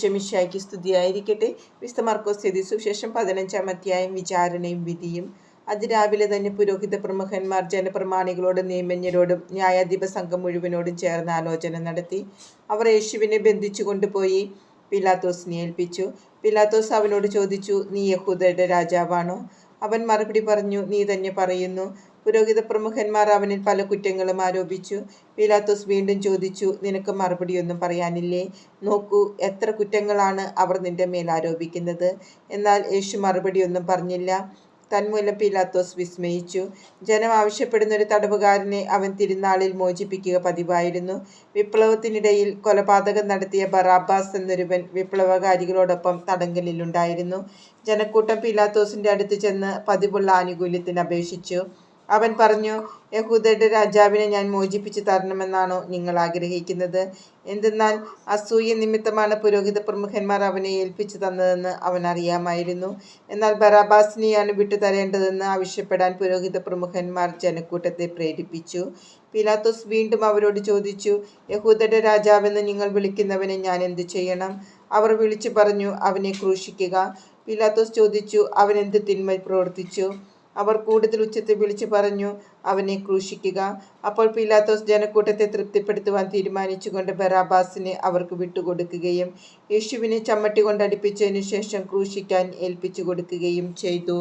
ഷമിഷായ്ക്ക് സ്തുതിയായിരിക്കട്ടെ. വിശുദ്ധ മാർക്കോസ് സ്ഥിതി സുശേഷം പതിനഞ്ചാം അധ്യായം വിചാരണയും വിധിയും. അതിരാവിലെ തന്നെ പുരോഹിത പ്രമുഖന്മാർ ജനപ്രമാണികളോടും നിയമജ്ഞരോടും ന്യായാധിപ സംഘം മുഴുവനോടും ചേർന്ന് ആലോചന നടത്തി. അവർ യേശുവിനെ ബന്ധിച്ചു കൊണ്ടുപോയി പിലാത്തോസിനെ ഏൽപ്പിച്ചു. പിലാത്തോസ് അവനോട് ചോദിച്ചു നീ യഹൂദരുടെ രാജാവാണോ? അവൻ മറുപടി പറഞ്ഞു നീ തന്നെ പറയുന്നു. പുരോഹിത പ്രമുഖന്മാർ അവനിൽ പല കുറ്റങ്ങളും ആരോപിച്ചു. പീലാത്തോസ് വീണ്ടും ചോദിച്ചു നിനക്ക് മറുപടിയൊന്നും പറയാനില്ലേ? നോക്കൂ എത്ര കുറ്റങ്ങളാണ് അവർ നിന്റെ മേൽ ആരോപിക്കുന്നത്? എന്നാൽ യേശു മറുപടിയൊന്നും പറഞ്ഞില്ല. തന്മൂലം പീലാത്തോസ് വിസ്മയിച്ചു. ജനം ആവശ്യപ്പെടുന്ന ഒരു തടവുകാരനെ അവൻ തിരുനാളിൽ മോചിപ്പിക്കുക പതിവായിരുന്നു. വിപ്ലവത്തിനിടയിൽ കൊലപാതകം നടത്തിയ ബറാബാസ് എന്നൊരുവൻ വിപ്ലവകാരികളോടൊപ്പം തടങ്കലിലുണ്ടായിരുന്നു. ജനക്കൂട്ടം പീലാത്തോസിന്റെ അടുത്ത് ചെന്ന് പതിവുള്ള ആനുകൂല്യത്തിന് അപേക്ഷിച്ചു. അവൻ പറഞ്ഞു യഹൂദരുടെ രാജാവിനെ ഞാൻ മോചിപ്പിച്ചു തരണമെന്നാണോ നിങ്ങൾ ആഗ്രഹിക്കുന്നത്? എന്തെന്നാൽ അസൂയ നിമിത്തമാണ് പുരോഹിത പ്രമുഖന്മാർ അവനെ ഏൽപ്പിച്ചു തന്നതെന്ന് അവൻ അറിയാമായിരുന്നു. എന്നാൽ ബറാബാസിനെയാണ് വിട്ടു തരേണ്ടതെന്ന് ആവശ്യപ്പെടാൻ പുരോഹിത പ്രമുഖന്മാർ ജനക്കൂട്ടത്തെ പ്രേരിപ്പിച്ചു. പിലാത്തോസ് വീണ്ടും അവരോട് ചോദിച്ചു യഹൂദരുടെ രാജാവെന്ന് നിങ്ങൾ വിളിക്കുന്നവനെ ഞാൻ എന്തു ചെയ്യണം? അവർ വിളിച്ചു പറഞ്ഞു അവനെ ക്രൂശിക്കുക. പിലാത്തോസ് ചോദിച്ചു അവൻ എന്ത് തിന്മ പ്രവർത്തിച്ചു? അവർ കൂടുതൽ ഉച്ചത്തിൽ വിളിച്ചു പറഞ്ഞു അവനെ ക്രൂശിക്കുക. അപ്പോൾ പീലാത്തോസ് ജനക്കൂട്ടത്തെ തൃപ്തിപ്പെടുത്തുവാൻ തീരുമാനിച്ചുകൊണ്ട് ബറാബാസിനെ അവർക്ക് വിട്ടുകൊടുക്കുകയും യേശുവിനെ ചമ്മട്ടി കൊണ്ട് അടിപ്പിച്ചതിനു ശേഷം ക്രൂശിക്കാൻ ഏൽപ്പിച്ചു കൊടുക്കുകയും ചെയ്തു.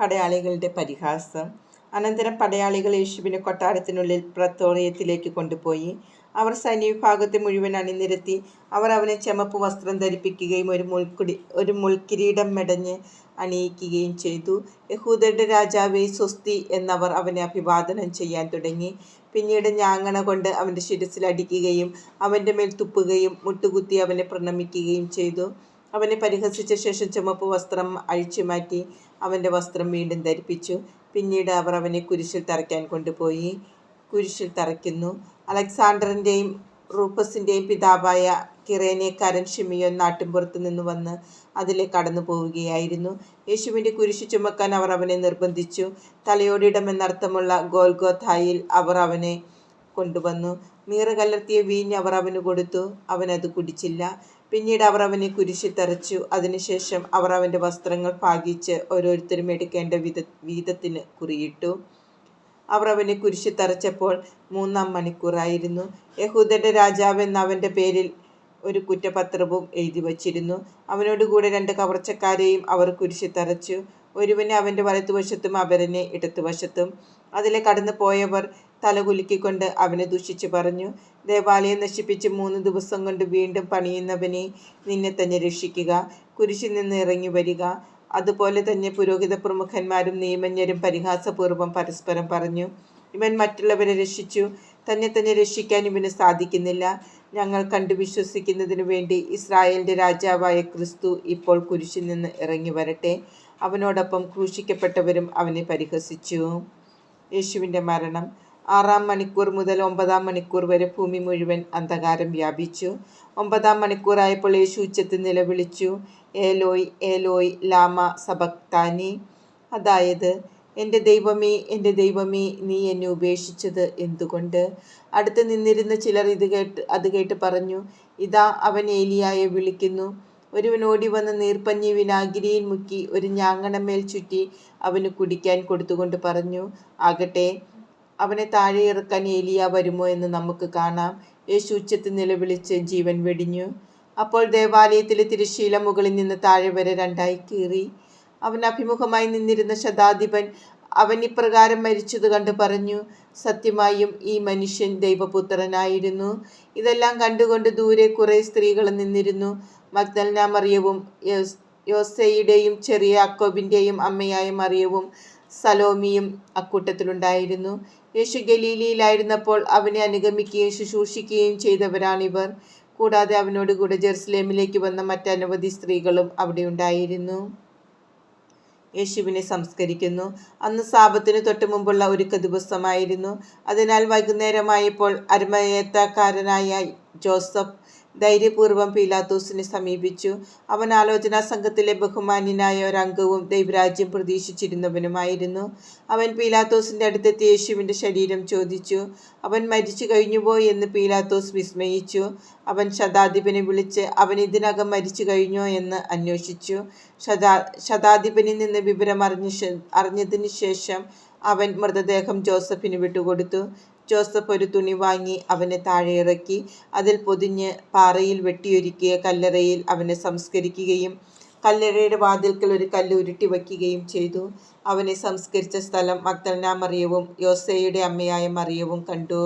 പടയാളികളുടെ പരിഹാസം. അനന്തരം പടയാളികൾ യേശുവിനെ കൊട്ടാരത്തിനുള്ളിൽ പ്രത്തോറിയത്തിലേക്ക് കൊണ്ടുപോയി. അവർ സൈന്യവിഭാഗത്തെ മുഴുവൻ അണിനിരത്തി അവർ അവനെ ചെമപ്പ് വസ്ത്രം ധരിപ്പിക്കുകയും ഒരു മുൾക്കുടി ഒരു മുൾക്കിരീടം മെടഞ്ഞ് അണിയിക്കുകയും ചെയ്തു. യഹൂദരുടെ രാജാവെ സ്വസ്തി എന്നവർ അവനെ അഭിവാദനം ചെയ്യാൻ തുടങ്ങി. പിന്നീട് ഞാങ്ങണ കൊണ്ട് അവന്റെ ശിരസിൽ അടിക്കുകയും അവന്റെ മേൽ തുപ്പുകയും മുട്ടുകുത്തി അവനെ പ്രണമിക്കുകയും ചെയ്തു. അവനെ പരിഹസിച്ച ശേഷം ചുമപ്പ് വസ്ത്രം അഴിച്ചു മാറ്റി അവന്റെ വസ്ത്രം വീണ്ടും ധരിപ്പിച്ചു. പിന്നീട് അവർ അവനെ കുരിശിൽ തറയ്ക്കാൻ കൊണ്ടുപോയി. കുരിശിൽ തറയ്ക്കുന്നു. അലക്സാണ്ടറിന്റെയും റൂപ്പസിന്റെയും പിതാവായ കിറേനേക്കാരൻ ഷിമിയോൻ നാട്ടിൻപുറത്ത് നിന്ന് വന്ന് അതിലെ കടന്നു പോവുകയായിരുന്നു. യേശുവിന്റെ കുരിശ് ചുമക്കാൻ അവർ അവനെ നിർബന്ധിച്ചു. തലയോടിടമെന്നർത്ഥമുള്ള ഗോൽഗോഥായിൽ അവർ അവനെ കൊണ്ടുവന്നു. മീറ കലർത്തിയ വീഞ്ഞ് അവർ അവന് കൊടുത്തു. അവൻ അത് കുടിച്ചില്ല. പിന്നീട് അവർ അവനെ കുരിശിൽ തറച്ചു. അതിനുശേഷം അവർ അവന്റെ വസ്ത്രങ്ങൾ പാകിച്ച് ഓരോരുത്തരും എടുക്കേണ്ട വിധ വീതത്തിന് കുറിയിട്ടു. അവർ അവനെ കുരിശി തറച്ചപ്പോൾ മൂന്നാം മണിക്കൂറായിരുന്നു. യഹൂദന്റെ രാജാവ് എന്ന പേരിൽ ഒരു കുറ്റപത്രവും എഴുതി വച്ചിരുന്നു. അവനോടുകൂടെ രണ്ട് കവർച്ചക്കാരെയും അവർ കുരിശി തറച്ചു. ഒരുവനെ അവന്റെ വലത്തുവശത്തും അവരനെ ഇടത്തുവശത്തും. അതിലെ കടന്നു പോയവർ തലകുലുക്കിക്കൊണ്ട് അവനെ ദുഷിച്ചു പറഞ്ഞു ദേവാലയം നശിപ്പിച്ച് മൂന്ന് ദിവസം കൊണ്ട് വീണ്ടും പണിയുന്നവനെ നിന്നെ തന്നെ രക്ഷിക്കുക കുരിശിൽ നിന്ന് ഇറങ്ങി വരിക. അതുപോലെ തന്നെ പുരോഹിത പ്രമുഖന്മാരും നിയമജ്ഞരും പരിഹാസപൂർവം പരസ്പരം പറഞ്ഞു ഇവൻ മറ്റുള്ളവരെ രക്ഷിച്ചു. തന്നെ തന്നെ രക്ഷിക്കാൻ ഇവന് സാധിക്കുന്നില്ല. ഞങ്ങൾ കണ്ടു വിശ്വസിക്കുന്നതിനു വേണ്ടി ഇസ്രായേലിന്റെ രാജാവായ ക്രിസ്തു ഇപ്പോൾ കുരിശിൽ നിന്ന് ഇറങ്ങി വരട്ടെ. അവനോടൊപ്പം ക്രൂശിക്കപ്പെട്ടവരും അവനെ പരിഹസിച്ചു. യേശുവിന്റെ മരണം. ആറാം മണിക്കൂർ മുതൽ ഒമ്പതാം മണിക്കൂർ വരെ ഭൂമി മുഴുവൻ അന്ധകാരം വ്യാപിച്ചു. ഒമ്പതാം മണിക്കൂറായപ്പോൾ യേശു ഉച്ചത്തിൽ നിലവിളിച്ചു ഏലോയ് ഏലോയ് ലാമ സബക്താനി അതായത് എന്റെ ദൈവമേ എന്റെ ദൈവമേ നീ എന്നെ ഉപേക്ഷിച്ചത് എന്തുകൊണ്ട്? അടുത്ത് നിന്നിരുന്ന ചിലർ ഇത് കേട്ട് അത് കേട്ട് പറഞ്ഞു ഇതാ അവൻ ഏലിയായെ വിളിക്കുന്നു. ഒരുവൻ ഓടി വന്ന് നീർപ്പഞ്ഞി വിനാഗിരിയിൽ മുക്കി ഒരു ഞാങ്ങണമേൽ ചുറ്റി അവന് കുടിക്കാൻ കൊടുത്തുകൊണ്ട് പറഞ്ഞു ആകട്ടെ അവനെ താഴെ ഇറക്കാൻ ഏലിയ വരുമോ എന്ന് നമുക്ക് കാണാം. യേശു ഉച്ചത്തിൽ നിലവിളിച്ച് ജീവൻ വെടിഞ്ഞു. അപ്പോൾ ദേവാലയത്തിലെ തിരശ്ശീല മുകളിൽ നിന്ന് താഴെ വരെ രണ്ടായി കീറി. അവൻ അഭിമുഖമായി നിന്നിരുന്ന ശതാധിപൻ അവൻ ഇപ്രകാരം മരിച്ചത് കണ്ട് പറഞ്ഞു സത്യമായും ഈ മനുഷ്യൻ ദൈവപുത്രനായിരുന്നു. ഇതെല്ലാം കണ്ടുകൊണ്ട് ദൂരെ കുറേ സ്ത്രീകൾ നിന്നിരുന്നു. മഗ്ദൽന മറിയവും യോസയുടെയും ചെറിയ അക്കോബിന്റെയും അമ്മയായ മറിയവും സലോമിയും അക്കൂട്ടത്തിലുണ്ടായിരുന്നു. യേശു ഗലീലിയിലായിരുന്നപ്പോൾ അവനെ അനുഗമിക്കുകയും ശുശ്രൂഷിക്കുകയും ചെയ്തവരാണിവർ. കൂടാതെ അവനോട് കൂടെ ജെറുസലേമിലേക്ക് വന്ന മറ്റനവധി സ്ത്രീകളും അവിടെ ഉണ്ടായിരുന്നു. യേശുവിനെ സംസ്കരിക്കുന്നു. അന്ന് സാപത്തിന് തൊട്ട് മുമ്പുള്ള ഒരുക്ക ദിവസമായിരുന്നു. അതിനാൽ വൈകുന്നേരമായപ്പോൾ അരുമയത്തക്കാരനായ ജോസഫ് ധൈര്യപൂർവം പീലാത്തോസിനെ സമീപിച്ചു. അവൻ ആലോചനാ സംഘത്തിലെ ബഹുമാന്യനായ ഒരംഗവും ദൈവരാജ്യം പ്രതീക്ഷിച്ചിരുന്നവനുമായിരുന്നു. അവൻ പീലാത്തോസിന്റെ അടുത്തെത്തി യേശുവിന്റെ ശരീരം ചോദിച്ചു. അവൻ മരിച്ചു കഴിഞ്ഞുപോയി എന്ന് പീലാത്തോസ് വിസ്മയിച്ചു. അവൻ ശതാധിപനെ വിളിച്ച് അവൻ ഇതിനകം മരിച്ചു കഴിഞ്ഞോ എന്ന് അന്വേഷിച്ചു. ശതാധിപനിൽ നിന്ന് വിവരം അറിഞ്ഞതിനു ശേഷം അവൻ മൃതദേഹം ജോസഫിന് വിട്ടുകൊടുത്തു. ജോസഫ് ഒരു തുണി വാങ്ങി അവനെ താഴെ ഇറക്കി അതിൽ പൊതിഞ്ഞ് പാറയിൽ വെട്ടിയൊരുക്കിയ കല്ലറയിൽ അവനെ സംസ്കരിക്കുകയും കല്ലറയുടെ വാതിൽക്കൽ ഒരു കല്ല് ഉരുട്ടി വയ്ക്കുകയും ചെയ്തു. അവനെ സംസ്കരിച്ച സ്ഥലം മഗ്ദലന മറിയവും യോസയുടെ അമ്മയായ മറിയവും കണ്ടു.